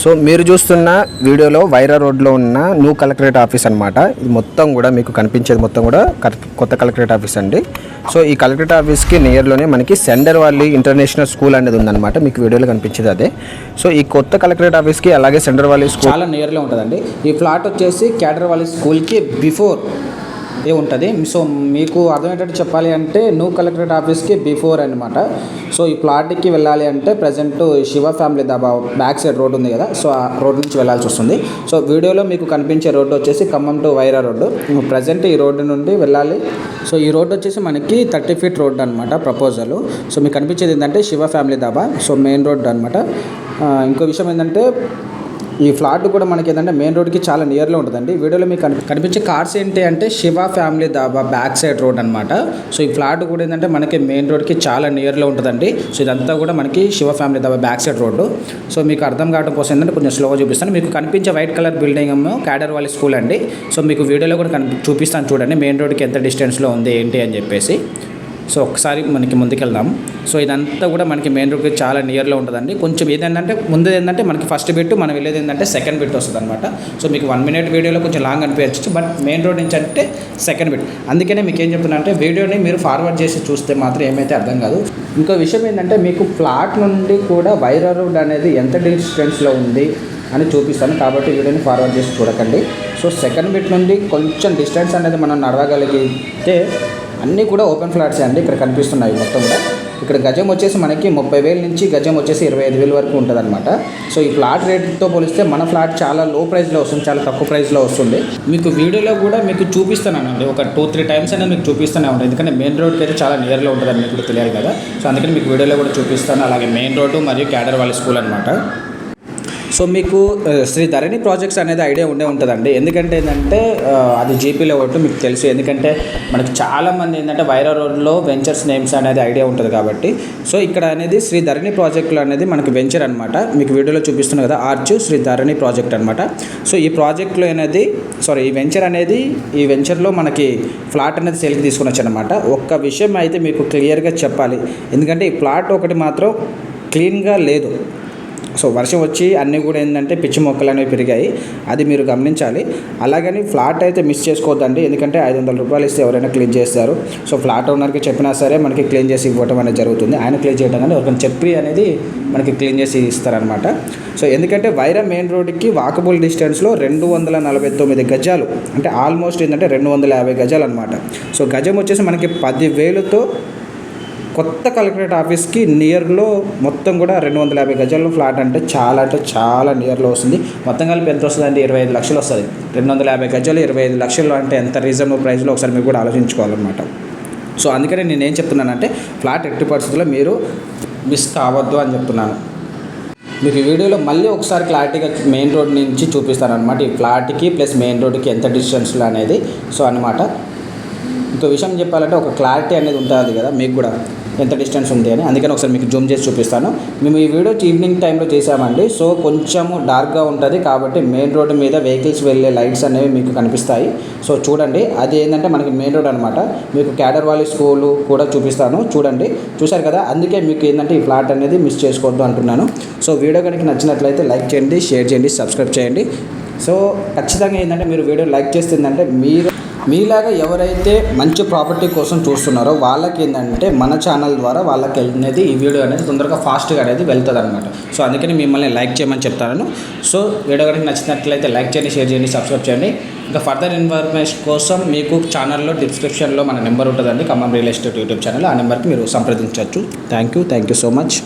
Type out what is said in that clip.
So మీరు చూస్తున్న వీడియోలో వైరా రోడ్లో ఉన్న న్యూ కలెక్టరేట్ ఆఫీస్ అనమాట ఇది మొత్తం కూడా మీకు కనిపించేది మొత్తం కూడా కొత్త కలెక్టరేట్ ఆఫీస్ అండి. సో ఈ కలెక్టరేట్ ఆఫీస్కి నియర్లోనే మనకి సెండర్ వాళ్ళి ఇంటర్నేషనల్ స్కూల్ అనేది ఉందన్నమాట. మీకు వీడియోలో కనిపించేది అదే. సో ఈ కొత్త కలెక్టరేట్ ఆఫీస్కి అలాగే సెండర్ వాళ్ళి స్కూల్ చాలా నియర్లో ఉంటుందండి. ఈ ఫ్లాట్ వచ్చేసి క్యాడర్ వాళ్ళ స్కూల్కి బిఫోర్ ఏ ఉంటుంది? సో మీకు అర్థమయ్యేటట్టు చెప్పాలి అంటే న్యూ కలెక్టరేట్ ఆఫీస్కి బిఫోర్ అనమాట సో ఈ ప్లాట్కి వెళ్ళాలి అంటే present Shiva family dhaba back side road ఉంది కదా సో ఆ రోడ్ నుంచి వెళ్ళాల్సి వస్తుంది. సో వీడియోలో మీకు కనిపించే రోడ్డు వచ్చేసి Khammam to Wyra road. Present ఈ రోడ్డు నుండి వెళ్ళాలి. సో ఈ రోడ్డు వచ్చేసి మనకి థర్టీ ఫీట్ రోడ్ అనమాట ప్రపోజల్ సో మీకు కనిపించేది ఏంటంటే Shiva family dhaba so main road అనమాట ఇంకో విషయం ఏంటంటే ఈ ఫ్లాట్ కూడా మనకి ఏంటంటే మెయిన్ రోడ్కి చాలా నియర్లో ఉంటుందండి. వీడియోలో మీకు కనిపి- కనిపించే కార్స్ ఏంటి అంటే Shiva family dhaba back side road అనమాట సో ఈ ఫ్లాట్ కూడా ఏంటంటే మనకి మెయిన్ రోడ్కి చాలా నియర్లో ఉంటుందండి. సో ఇదంతా కూడా మనకి Shiva family dhaba back side road so మీకు అర్థం కావడం కోసం ఏంటంటే కొంచెం స్లోగా చూపిస్తాను. మీకు కనిపించే వైట్ కలర్ బిల్డింగ్ ఏమో క్యాడర్ వాళ్ళ స్కూల్ అండి. సో మీకు వీడియోలో కూడా కనిపి చూపిస్తాను చూడండి. మెయిన్ రోడ్కి ఎంత డిస్టెన్స్లో ఉంది ఏంటి అని చెప్పేసి. సో ఒకసారి మనకి ముందుకెళ్దాం. సో ఇదంతా కూడా మనకి మెయిన్ రోడ్కి చాలా నియర్లో ఉంటుందండి. కొంచెం ఏదంటే ముందు ఏంటంటే మనకి ఫస్ట్ బిట్ మనం వెళ్ళేది ఏంటంటే సెకండ్ బిట్ వస్తుంది అనమాట సో మీకు వన్ మినిట్ వీడియోలో కొంచెం లాంగ్ అనిపించచ్చు బట్ మెయిన్ రోడ్ నుంచి అంటే సెకండ్ బిట్ అందుకనే మీకు ఏం చెప్తున్నా అంటే వీడియోని మీరు ఫార్వర్డ్ చేసి చూస్తే మాత్రం ఏమైతే అర్థం కాదు. ఇంకో విషయం ఏంటంటే మీకు ఫ్లాట్ నుండి కూడా వైరా రోడ్ అనేది ఎంత డిస్టెన్స్లో ఉంది అని చూపిస్తాను. కాబట్టి వీడియోని ఫార్వర్డ్ చేసి చూడకండి. సో సెకండ్ బిట్ నుండి కొంచెం డిస్టెన్స్ అనేది మనం నడవగలిగితే అన్నీ కూడా ఓపెన్ ఫ్లాట్స్ అండి. ఇక్కడ కనిపిస్తున్నాయి మొత్తం కూడా. ఇక్కడ గజం వచ్చేసి మనకి ముప్పై వేల నుంచి గజం వచ్చేసి ఇరవై ఐదు వేల వరకు ఉంటుంది అనమాట సో ఈ ఫ్లాట్ రేట్తో పోలిస్తే మన ఫ్లాట్ చాలా లో ప్రైస్లో వస్తుంది చాలా తక్కువ ప్రైస్లో వస్తుంది. మీకు వీడియోలో కూడా మీకు చూపిస్తానండి ఒక టూ త్రీ టైమ్స్ అనేది మీకు చూపిస్తూనే ఉంటుంది ఎందుకంటే మెయిన్ రోడ్కి అయితే చాలా నియర్లో ఉంటుందని మీకు తెలియాలి కదా. సో అందుకని మీకు వీడియోలో కూడా చూపిస్తాను. అలాగే మెయిన్ రోడ్డు మరియు క్యాడర్ వాళ్ళ స్కూల్ అనమాట సో మీకు శ్రీ ధరణి ప్రాజెక్ట్స్ అనేది ఐడియా ఉండే ఉంటుందండి. ఎందుకంటే ఏంటంటే అది జీపీలో ఒకటి మీకు తెలుసు. ఎందుకంటే మనకి చాలామంది ఏంటంటే వైరా రోడ్లో వెంచర్స్ నేమ్స్ అనేది ఐడియా ఉంటుంది కాబట్టి. సో ఇక్కడ అనేది శ్రీ ధరణి ప్రాజెక్టులు అనేది మనకి వెంచర్ అనమాట మీకు వీడియోలో చూపిస్తున్నా కదా ఆర్చ్ శ్రీ ధరణి ప్రాజెక్ట్ అనమాట సో ఈ ప్రాజెక్ట్లో అనేది సారీ ఈ వెంచర్ అనేది ఈ వెంచర్లో మనకి ఫ్లాట్ అనేది సేల్కి తీసుకుని వచ్చానమాట ఒక్క విషయం అయితే మీకు క్లియర్గా చెప్పాలి. ఎందుకంటే ఈ ప్లాట్ ఒకటి మాత్రం క్లీన్గా లేదు. సో వర్షం వచ్చి అన్నీ కూడా ఏంటంటే పిచ్చి మొక్కలు అనేవి పెరిగాయి. అది మీరు గమనించాలి. అలాగని ఫ్లాట్ అయితే మిస్ చేసుకోవద్దండి. ఎందుకంటే ఐదు వందల రూపాయలు ఇస్తే ఎవరైనా క్లీన్ చేస్తారు. సో ఫ్లాట్ ఓనర్కి చెప్పినా సరే మనకి క్లీన్ చేసి ఇవ్వటం అనేది జరుగుతుంది. ఆయన క్లీన్ చేయడం కానీ ఎవరికైనా చెప్పి అనేది మనకి క్లీన్ చేసి ఇస్తారనమాట సో ఎందుకంటే వైరా మెయిన్ రోడ్కి వాకబుల్ డిస్టెన్స్లో రెండు వందల నలభై తొమ్మిది గజాలు. అంటే ఆల్మోస్ట్ ఏంటంటే రెండు వందల యాభై గజాలు అనమాట సో గజం వచ్చేసి మనకి పదివేలతో కొత్త కలెక్టరేట్ ఆఫీస్కి నియర్లో మొత్తం కూడా రెండు వందల యాభై గజాల్లో ఫ్లాట్ అంటే చాలా అంటే చాలా నియర్లో వస్తుంది. మొత్తం కలిపి ఎంత వస్తుంది అంటే ఇరవై ఐదు లక్షలు వస్తుంది. రెండు వందల యాభై గజాలు ఇరవై ఐదు లక్షలు అంటే ఎంత రీజనబుల్ ప్రైస్లో ఒకసారి మీరు కూడా ఆలోచించుకోవాలన్నమాట. సో అందుకనే నేను ఏం చెప్తున్నానంటే ఫ్లాట్ ఎట్టి పరిస్థితుల్లో మీరు మిస్ కావద్దు అని చెప్తున్నాను. మీకు ఈ వీడియోలో మళ్ళీ ఒకసారి క్లారిటీగా మెయిన్ రోడ్ నుంచి చూపిస్తాను అనమాట ఈ ఫ్లాట్కి ప్లస్ మెయిన్ రోడ్కి ఎంత డిస్టెన్స్లో అనేది. సో అనమాట ఇంకో విషయం చెప్పాలంటే ఒక క్లారిటీ అనేది ఉంటుంది కదా మీకు కూడా. ఎంత డిస్టెన్స్ ఉంది అని. అందుకని ఒకసారి మీకు జూమ్ చేసి చూపిస్తాను. మేము ఈ వీడియో ఈవినింగ్ టైంలో చేసామండి. సో కొంచెము డార్క్గా ఉంటుంది కాబట్టి మెయిన్ రోడ్డు మీద వెహికల్స్ వెళ్ళే లైట్స్ అనేవి మీకు కనిపిస్తాయి. సో చూడండి. అది ఏంటంటే మనకి మెయిన్ రోడ్ అనమాట మీకు క్యాడర్ వాలీ స్కూలు కూడా చూపిస్తాను. చూడండి. చూశారు కదా? అందుకే మీకు ఏంటంటే ఈ ఫ్లాట్ అనేది మిస్ చేసుకోవద్దు అంటున్నాను. సో వీడియో కనుక నచ్చినట్లయితే లైక్ చేయండి షేర్ చేయండి సబ్స్క్రైబ్ చేయండి. సో ఖచ్చితంగా ఏంటంటే మీరు వీడియో లైక్ చేస్తుందంటే మీరు మీలాగా ఎవరైతే మంచి ప్రాపర్టీ కోసం చూస్తున్నారో వాళ్ళకి ఏంటంటే మన ఛానల్ ద్వారా వాళ్ళకి అనేది ఈ వీడియో అనేది తొందరగా ఫాస్ట్గా అనేది వెళ్తుంది అనమాట సో అందుకని మిమ్మల్ని లైక్ చేయమని చెప్తాను. సో వీడియో కనుక నచ్చినట్లయితే లైక్ చేయండి షేర్ చేయండి సబ్స్క్రైబ్ చేయండి. ఇంకా ఫర్దర్ ఇన్ఫర్మేషన్ కోసం మీకు ఛానల్లో డిస్క్రిప్షన్లో మన నెంబర్ ఉంటుందండి. Khammam real estate YouTube channel. ఆ నెంబర్కి మీరు సంప్రదించవచ్చు. Thank you thank you so much.